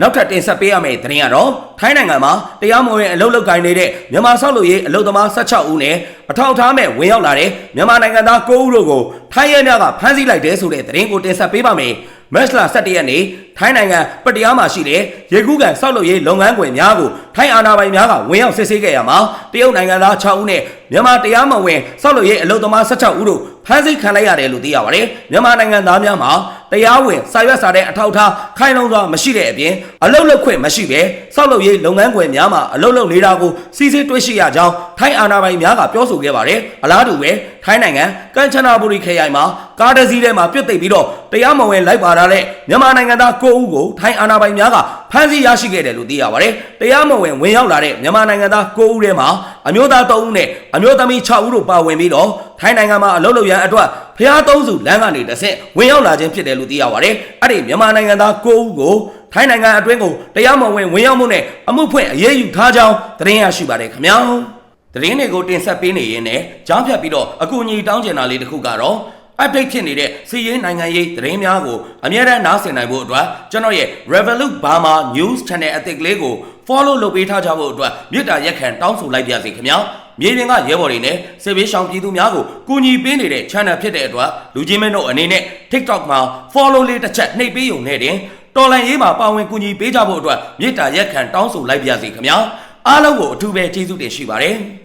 နောက်ထပ်တင်ဆက်ပေးရမယ့်သတင်းကတော့ထိုင်းနိုင်ငံမှာတရားမဝင်အလုပ်လုပ်ကိုင်နေတဲ့မြန်မာဆောက်လုပ်ရေးအလုပ်သမား16ဦးနဲ့အထောက်အထားမဲ့ဝင်ရောက်လာတဲ့မြန်မာနိုင်ငံသား9ဦးတို့ကိုထိုင်းရဲများကဖမ်းဆီးလိုက်တဲ့ဆိုတဲ့သတင်းကိုတင်ဆက်ပေးပါမယ်။မက်စလာ17ရက်နေ့ထိုင်းနိုင်ငံပတ္တရားမှာရှိတဲ့ရေကူးကန်ဆောက်လုပ်ရေးလုပ်ငန်းခွင်များကိုထိုင်းအာဏာပိုင်များကဝင်ရောက်စစ်ဆေးခဲ့ရမှာတရုတ်နိုင်ငံသား6ဦးနဲ့မြန်မာတရားမဝင်ဆောက်လုပ်ရေးအလုပ်သမား16ဦးတို့ဖမ်းဆီးခံလိုက်ရတယ်လို့သိရပါတယ်။မြန်မာနိုင်ငံသားများမှာ တရားဝင်စာရွက်စာတမ်းအထောက်အထားခိုင်လုံစွာမရှိတဲ့အပြင်အလုပ်လုပ်ခွင့်မရှိဘဲဆောက်လုပ်ရေးလုပ်ငန်းခွင်များမှာအလုပ်လုပ်နေတာကိုစီစစ်တွေ့ရှိရကြောင်းထိုင်းအာဏာပိုင်များကပြောဆိုခဲ့ပါတယ်။အလားတူပဲထိုင်းနိုင်ငံကန်ချနာဘူရီခရိုင်မှာကားတစ်စီးထဲမှာပြစ်သိပ်ပြီးတော့တရားမဝင်လိုက်ပါလာတဲ့မြန်မာနိုင်ငံသား9ဦးကိုထိုင်းအာဏာပိုင်များကဖမ်းဆီးရရှိခဲ့တယ်လို့သိရပါတယ်။တရားမဝင်ဝင်ရောက်လာတဲ့မြန်မာနိုင်ငံသား9ဦးထဲမှာ အမျိုးသား3ဦးနဲ့အမျိုးသမီး6ဦးတို့ပါဝင်ပြီးတော့ထိုင်းနိုင်ငံမှာအလုပ်လုပ်ရန်အတွက်ဖျားသုံးစုလမ်းကနေတစ်ဆင့်ဝင်ရောက်လာခြင်းဖြစ်တယ်လို့သိရပါတယ်။အဲ့ဒီမြန်မာနိုင်ငံသား9ဦးကိုထိုင်းနိုင်ငံအတွင်းကိုတရားမဝင်ဝင်ရောက်မှုနဲ့အမှုဖွင့်အရေးယူထားကြောင်းသတင်းရရှိပါတယ်ခင်ဗျာ။သတင်းတွေကိုတင်ဆက်ပေးနေရင်းနဲ့ကြားဖြတ်ပြီးတော့အကူအညီတောင်းကျင်တာလေးတစ်ခုကတော့ update ဖြစ်နေတဲ့စီးရေးနိုင်ငံရေးသတင်းများကိုအမြဲတမ်းနားဆင်နိုင်ဖို့အတွက်ကျွန်တော်ရဲ့ Revolut Burma News Channel အသစ်ကလေးကို follow လုပ်ပေးထားကြဖို့အတွက်မြစ်တာရက်ခံတောင်းဆိုလိုက်ပါစီခင်ဗျာမြေပြင်ကရဲဘော်တွေနဲ့စေဘေးရှောင်ပြည်သူများကိုကူညီပေးနေတဲ့ channel ဖြစ်တဲ့အတွက်လူချင်းမင်းတို့အနေနဲ့ TikTok မှာ follow လေးတစ်ချက်နှိပ်ပေးုံနဲ့တင်တော်လန်ရေးမှာပါဝင်ကူညီပေးကြဖို့အတွက်မြစ်တာရက်ခံတောင်းဆိုလိုက်ပါစီခင်ဗျာအားလုံးကိုအထူးပဲကျေးဇူးတင်ရှိပါတယ်